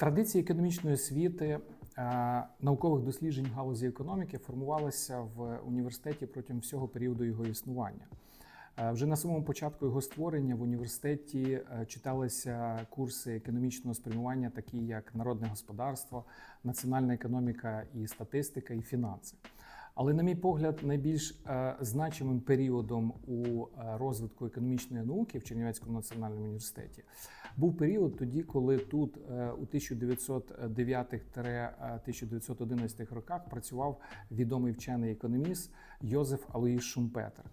Традиції економічної освіти, е, наукових досліджень галузі економіки формувалися в університеті протягом всього періоду його існування. Е, Вже на самому початку його створення в університеті е, читалися курси економічного спрямування, такі як народне господарство, національна економіка і статистика, і фінанси. Але, на мій погляд, найбільш е, значимим періодом у е, розвитку економічної науки в Чернівецькому національному університеті був період тоді, коли тут е, у 1909-1911 роках працював відомий вчений економіст Йозеф Алоїс Шумпетер.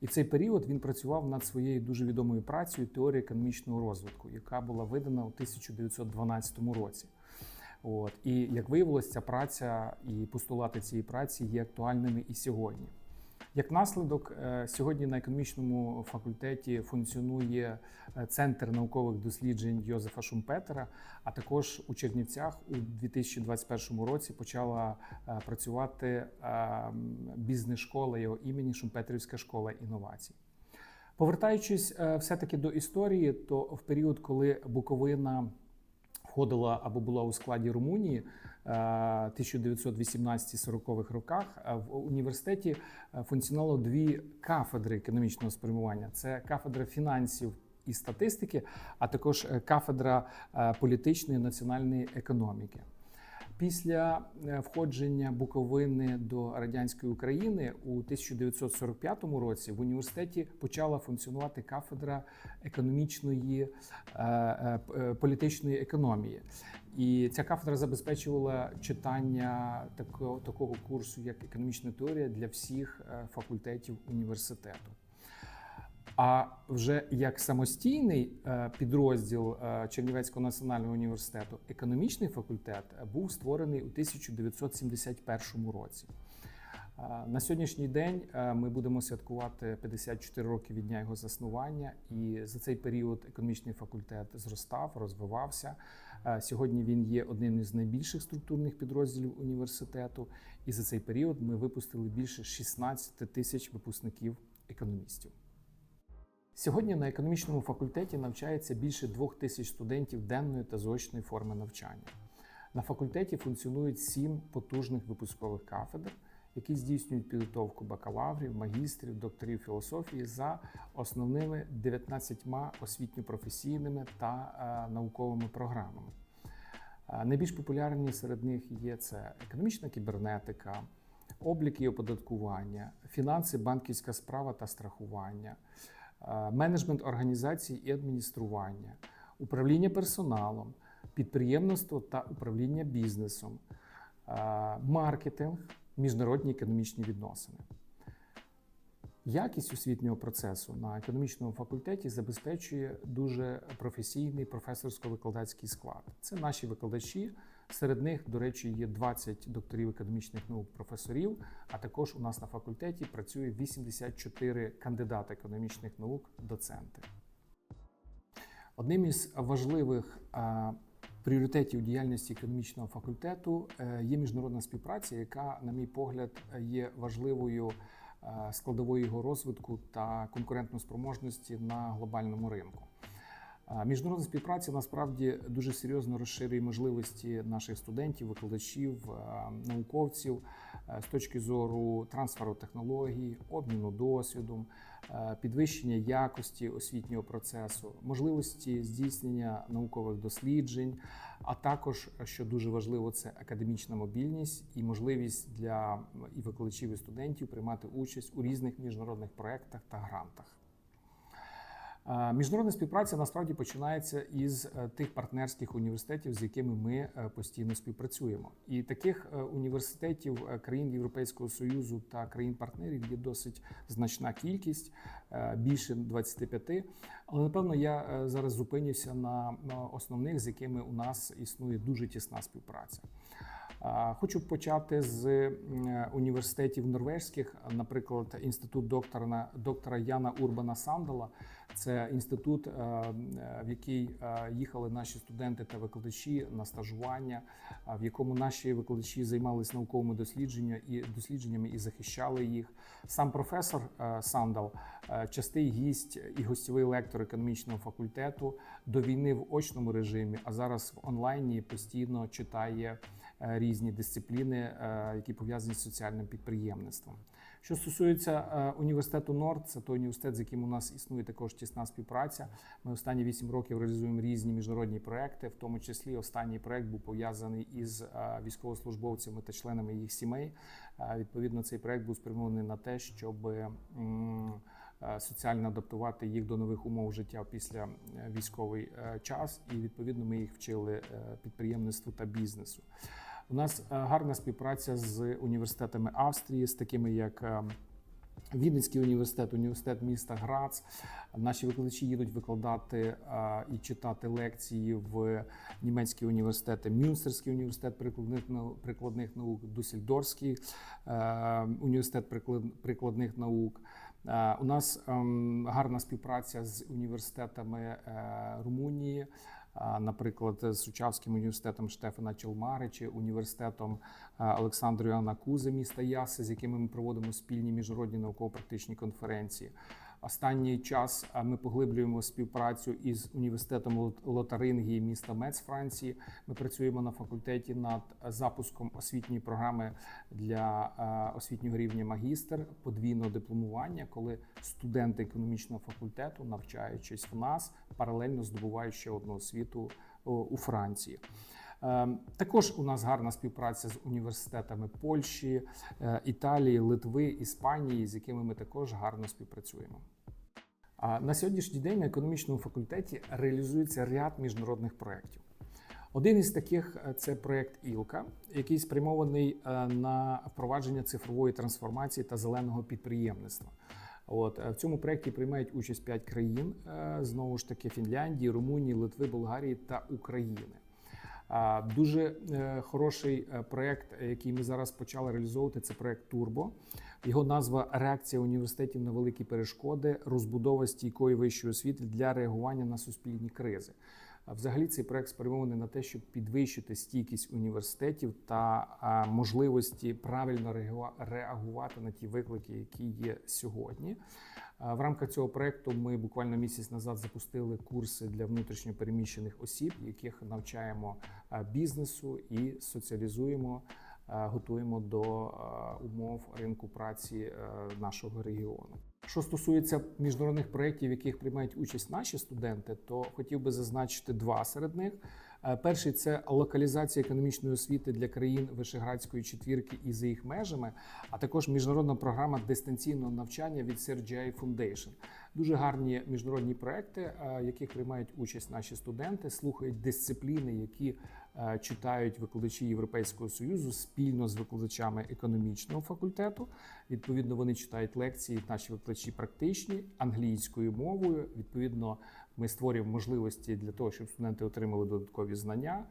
І цей період він працював над своєю дуже відомою працею теорія економічного розвитку, яка була видана у 1912 році. От і як виявилось, ця праця і постулати цієї праці є актуальними і сьогодні. Як наслідок, е, сьогодні на економічному факультеті функціонує е, центр наукових досліджень Йозефа Шумпетера. А також у Чернівцях у 2021 році почала е, працювати бізнес-школа його імені Шумпетерівська школа інновацій. Повертаючись е, все-таки до історії, то в період, коли Буковина входила або була у складі Румунії е, 1918-40-х роках, е, в університеті е, функціонувало дві кафедри економічного спрямування: це кафедра фінансів. І статистики, а також е, кафедра е, політичної національної економіки. Після е, входження Буковини до радянської України у 1945 році в університеті почала функціонувати кафедра економічної е, е, політичної економії. І ця кафедра забезпечувала читання такого, такого курсу, як економічна теорія для всіх факультетів університету. А вже як самостійний е, підрозділ е, Чернівецького національного університету, економічний факультет був створений у 1971 році. Е, На сьогоднішній день ми будемо святкувати 54 роки від дня його заснування, і за цей період економічний факультет зростав, розвивався. Сьогодні він є одним із найбільших структурних підрозділів університету, і за цей період ми випустили більше 16 тисяч випускників економістів. Сьогодні на економічному факультеті навчається більше двох тисяч студентів денної та заочної форми навчання. На факультеті функціонують сім потужних випускових кафедр, які здійснюють підготовку бакалаврів, магістрів, докторів філософії за основними 19 освітньо-професійними та е, науковими програмами. Е, Найбільш популярні серед них є це економічна кібернетика, облік і оподаткування, фінанси, банківська справа та страхування, менеджмент організації і адміністрування, управління персоналом, підприємництво та управління бізнесом, е, маркетинг, міжнародні економічні відносини. Якість освітнього процесу на економічному факультеті забезпечує дуже професійний професорсько-викладацький склад. Це наші викладачі. Серед них, до речі, є 20 докторів економічних наук професорів. А також у нас на факультеті працює 84 кандидати економічних наук, доценти. Одним із важливих пріоритетів діяльності економічного факультету е, є міжнародна співпраця, яка, на мій погляд, є важливою складовою його розвитку та конкурентноспроможності на глобальному ринку. Міжнародна співпраця насправді дуже серйозно розширює можливості наших студентів, викладачів, науковців е, з точки зору трансферу технологій, обміну досвідом, е, підвищення якості освітнього процесу, можливості здійснення наукових досліджень, а також, що дуже важливо, це академічна мобільність і можливість для і викладачів і студентів приймати участь у різних міжнародних проєктах та грантах. Міжнародна співпраця насправді починається із е, тих партнерських університетів, з якими ми е, постійно співпрацюємо. І таких е, університетів країн Європейського союзу та країн-партнерів є досить значна кількість, більше 25. Але напевно я зараз зупинюся на основних, з якими у нас існує дуже тісна співпраця. Хочу почати з університетів норвезьких, наприклад, інститут доктора, доктора Яна Урбана Сандала. Це інститут, е, в який е, їхали наші студенти та викладачі на стажування, в якому наші викладачі займалися науковими дослідженнями і дослідженнями і захищали їх. Сам професор е, Сандал, частий гість і гостєвий лектор економічного факультету до війни в очному режимі, а зараз в онлайні постійно читає різні дисципліни, е, які пов'язані з соціальним підприємництвом. Що стосується е, університету Норд, це той університет, з яким у нас існує також тісна співпраця. Ми останні 8 років реалізуємо різні міжнародні проекти, в тому числі останній проект був пов'язаний із е, військовослужбовцями та членами їх сімей. Е, Відповідно, цей проект був спрямований на те, щоб е, соціально адаптувати їх до нових умов життя після е, військовий е, час, і відповідно ми їх вчили е, підприємництву та бізнесу. У нас е, гарна співпраця з університетами Австрії, з такими як е, Вінницький університет, університет міста Грац. Наші викладачі їдуть викладати е, і читати лекції в німецькі університети, Мюнстерський університет прикладних наук, Дусельдорфський е, університет прикладних наук. Е, У нас ем, гарна співпраця з університетами Румунії. Наприклад, з Сучавським університетом Штефана Челмари чи університетом е, Олександру Іоанна міста Яси, з якими ми проводимо спільні міжнародні науково-практичні конференції. Останній час е, ми поглиблюємо співпрацю із університетом Лот- Лотарингії міста Мец Франції. Ми працюємо на факультеті над запуском освітньої програми для е, освітнього рівня магістр подвійного дипломування, коли студенти економічного факультету, навчаючись в нас, паралельно здобувають ще одну освіту у Франції. Е, Також у нас гарна співпраця з університетами Польщі, е, Італії, Литви, Іспанії, з якими ми також гарно співпрацюємо. На сьогоднішній день на економічному факультеті реалізується ряд міжнародних проєктів. Один із таких е, це проєкт Ілка, який спрямований е, на впровадження цифрової трансформації та зеленого підприємництва. От в цьому проєкті приймають участь 5 країн: знову ж таки Фінляндії, Румунії, Литви, Болгарії та України. Дуже е, хороший е, проєкт, е, який ми зараз почали реалізовувати, це проєкт Турбо. Його назва Реакція університетів на великі перешкоди, розбудова стійкої вищої освіти для реагування на суспільні кризи. Взагалі цей проект спрямований на те, щоб підвищити стійкість університетів та можливості правильно реагува- реагувати на ті виклики, які є сьогодні. А, В рамках цього проекту ми буквально місяць назад запустили курси для внутрішньопереміщених осіб, яких навчаємо бізнесу і соціалізуємо, готуємо до умов ринку праці е, нашого регіону. Що стосується міжнародних проєктів, в яких приймають участь наші студенти, то хотів би зазначити два серед них. Е, Перший це локалізація економічної освіти для країн Вишеградської четвірки і за їх межами, а також міжнародна програма дистанційного навчання від CRGI Foundation. Дуже гарні міжнародні проекти, е, в яких приймають участь наші студенти, слухають дисципліни, які е, читають викладачі Європейського союзу спільно з викладачами економічного факультету. Відповідно, вони читають лекції, наші викладачі практичні англійською мовою. Відповідно, ми створюємо можливості для того, щоб студенти отримали додаткові знання,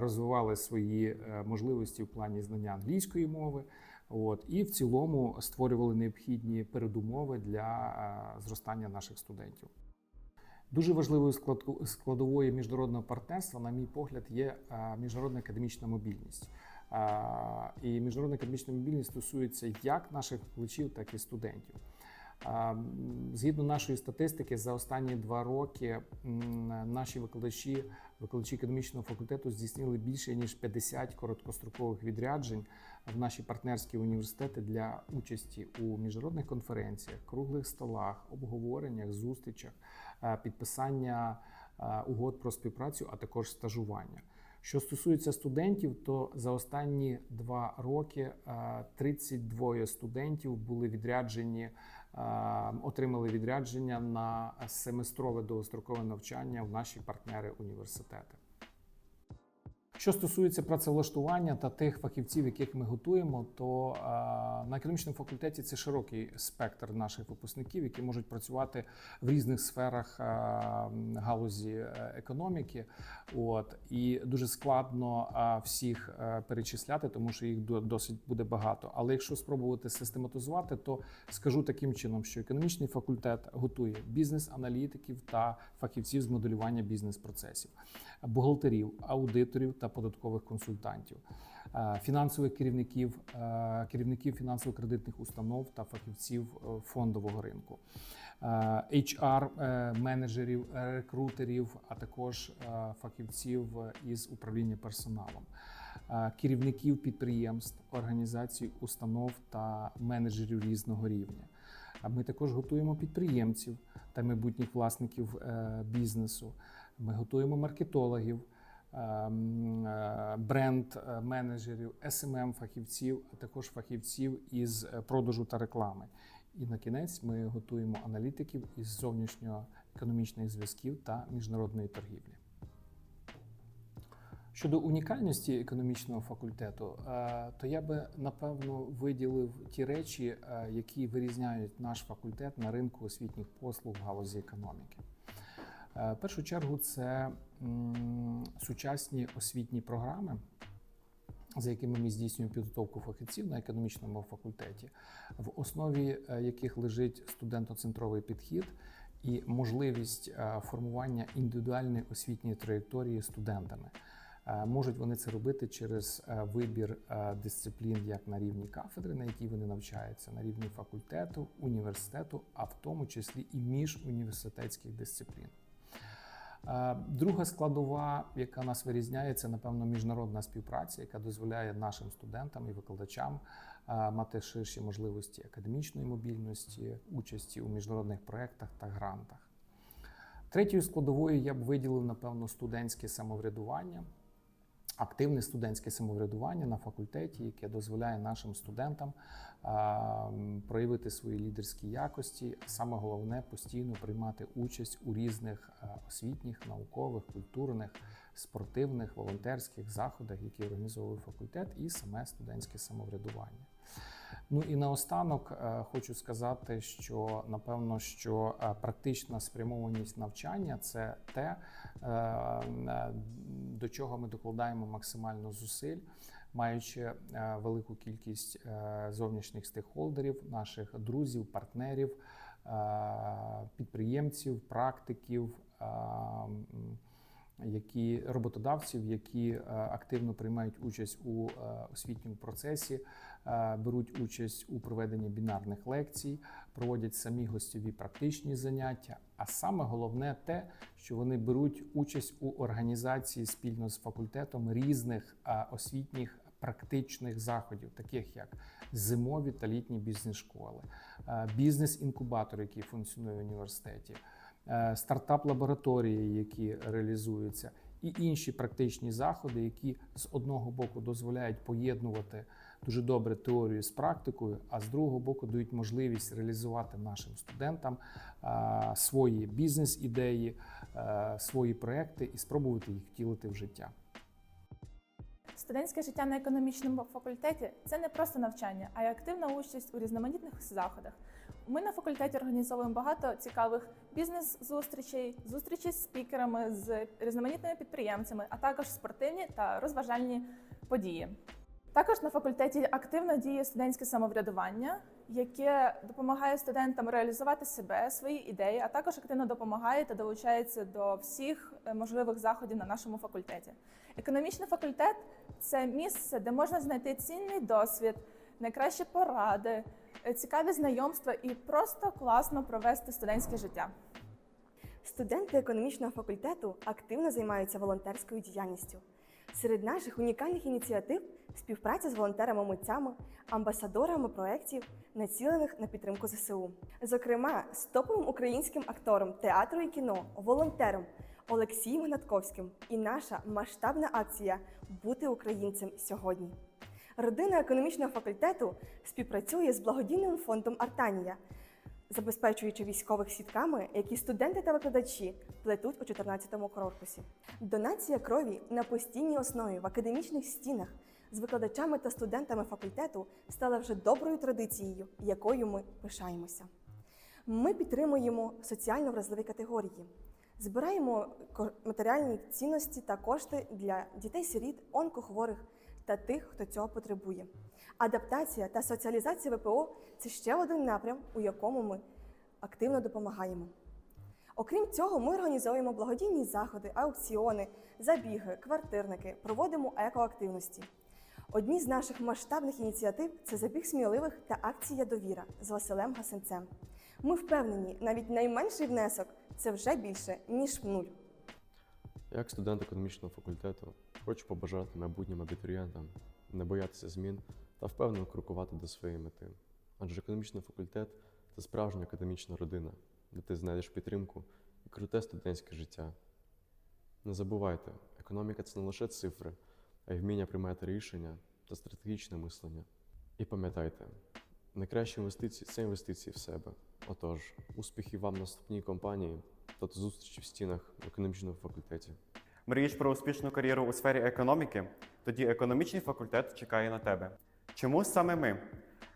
розвивали свої е, можливості в плані знання англійської мови. От і в цілому створювали необхідні передумови для е, зростання наших студентів. Дуже важливою складовою міжнародного партнерства, на мій погляд, є е, міжнародна академічна мобільність. Е, І міжнародна академічна мобільність стосується як наших викладачів, так і студентів. Е, Згідно нашої статистики, за останні два роки наші викладачі, викладачі економічного факультету здійснили більше ніж 50 короткострокових відряджень в наші партнерські університети для участі у міжнародних конференціях, круглих столах, обговореннях, зустрічах, е, підписання е, угод про співпрацю, а також стажування. Що стосується студентів, то за останні два роки е, 32 студентів були відряджені, е, отримали відрядження на семестрове довгострокове навчання в наші партнери університети. Що стосується працевлаштування та тих фахівців, яких ми готуємо, то на економічному факультеті це широкий спектр наших випускників, які можуть працювати в різних сферах галузі е, економіки. От і дуже складно всіх е, перечисляти, тому що їх до- досить буде багато. Але якщо спробувати систематизувати, то скажу таким чином, що економічний факультет готує бізнес-аналітиків та фахівців з моделювання бізнес-процесів, бухгалтерів, аудиторів та податкових консультантів, е, фінансових керівників, е, керівників фінансово-кредитних установ та фахівців е, фондового ринку. HR менеджерів, рекрутерів, а також фахівців із управління персоналом, керівників підприємств, організацій, установ та менеджерів різного рівня. Ми також готуємо підприємців та майбутніх власників бізнесу. Ми готуємо маркетологів, бренд-менеджерів, smm фахівців, а також фахівців із е, продажу та реклами. І на кінець ми готуємо аналітиків із зовнішньоекономічних зв'язків та міжнародної торгівлі. Щодо унікальності економічного факультету, е, то я би напевно виділив ті речі, е, які вирізняють наш факультет на ринку освітніх послуг в галузі економіки. Е, В першу чергу це сучасні освітні програми, за якими ми здійснюємо підготовку фахівців на економічному факультеті, в основі е, яких лежить студентоцентровий підхід і можливість е, формування індивідуальної освітньої траєкторії студентами. Можуть вони це робити через вибір дисциплін як на рівні кафедри, на якій вони навчаються, на рівні факультету, університету, а в тому числі і міжуніверситетських дисциплін. Е, Друга складова, яка нас вирізняє, це напевно міжнародна співпраця, яка дозволяє нашим студентам і викладачам е, мати ширші можливості академічної мобільності, участі у міжнародних проєктах та грантах. Третьою складовою я б виділив, напевно, студентське самоврядування, активне студентське самоврядування на факультеті, яке дозволяє нашим студентам проявити свої лідерські якості, а саме головне постійно приймати участь у різних освітніх, наукових, культурних, спортивних, волонтерських заходах, які організовує факультет, і саме студентське самоврядування. Ну і наостанок е, хочу сказати, що напевно, що е, практична спрямованість навчання це те, е, до чого ми докладаємо максимально зусиль, маючи велику кількість зовнішніх стейкхолдерів, наших друзів, партнерів, підприємців, практиків. Які роботодавців, які е, активно приймають участь у е, освітньому процесі, е, беруть участь у проведенні бінарних лекцій, проводять самі гостьові практичні заняття. А саме головне те, що вони беруть участь у організації спільно з факультетом різних освітніх практичних заходів, таких як зимові та літні бізнес-школи, бізнес-інкубатор, який функціонує в університеті стартап-лабораторії, які реалізуються, і інші практичні заходи, які з одного боку дозволяють поєднувати дуже добре теорію з практикою, а з другого боку дають можливість реалізувати нашим студентам е, свої бізнес-ідеї, е, свої проекти і спробувати їх втілити в життя. Студентське життя на економічному факультеті це не просто навчання, а й активна участь у різноманітних заходах. Ми на факультеті організовуємо багато цікавих бізнес-зустрічей, зустрічей з спікерами, з різноманітними підприємцями, а також спортивні та розважальні події. Також на факультеті активно діє студентське самоврядування, яке допомагає студентам реалізувати себе, свої ідеї, а також активно допомагає та долучається до всіх е, можливих заходів на нашому факультеті. Економічний факультет це місце, де можна знайти цінний досвід, найкращі поради, цікаві знайомства і просто класно провести студентське життя. Студенти економічного факультету активно займаються волонтерською діяльністю. Серед наших унікальних ініціатив співпраця з волонтерами-митцями, амбасадорами проєктів, націлених на підтримку ЗСУ. Зокрема, з топовим українським актором театру і кіно, волонтером Олексієм Гнатковським і наша масштабна акція Бути українцем сьогодні. Родина економічного факультету співпрацює з благодійним фондом Артанія забезпечуючи військових сітками, які студенти та викладачі плетуть у 14-му корпусі. Донація крові на постійній основі в академічних стінах з викладачами та студентами факультету стала вже доброю традицією, якою ми пишаємося. Ми підтримуємо соціально вразливі категорії, збираємо матеріальні цінності та кошти для дітей-сиріт, онкохворих та тих, хто цього потребує. Адаптація та соціалізація ВПО це ще один напрям, у якому ми активно допомагаємо. Окрім цього, ми організовуємо благодійні заходи, аукціони, забіги, квартирники, проводимо екоактивності. Одні з наших масштабних ініціатив це забіг сміливих та акція Довіра з Василем Гасенцем. Ми впевнені, навіть найменший внесок це вже більше ніж нуль. Як студент економічного факультету хочу побажати майбутнім абітурієнтам не боятися змін та впевнено крокувати до своєї мети. Адже економічний факультет це справжня академічна родина, де ти знайдеш підтримку і круте студентське життя. Не забувайте, економіка це не лише цифри, а й вміння приймати рішення та стратегічне мислення. І пам'ятайте, найкращі інвестиції це інвестиції в себе. Отож, успіхів вам наступній компанії та зустрічі в стінах економічного факультеті. Мрієш про успішну кар'єру у сфері економіки? Тоді економічний факультет чекає на тебе. Чому саме ми?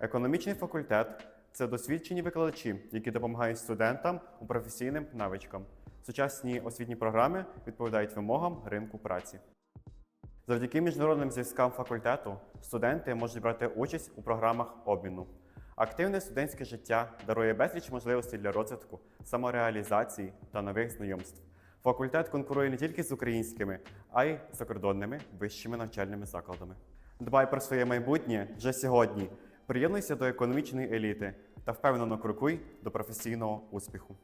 Економічний факультет це досвідчені викладачі, які допомагають студентам у професійним навичкам. Сучасні освітні програми відповідають вимогам ринку праці. Завдяки міжнародним зв'язкам факультету студенти можуть брати участь у програмах обміну. Активне студентське життя дарує безліч можливостей для розвитку, самореалізації та нових знайомств. Факультет конкурує не тільки з українськими, а й закордонними вищими навчальними закладами. Дбай про своє майбутнє вже сьогодні. Приєднуйся до економічної еліти та впевнено крокуй до професійного успіху.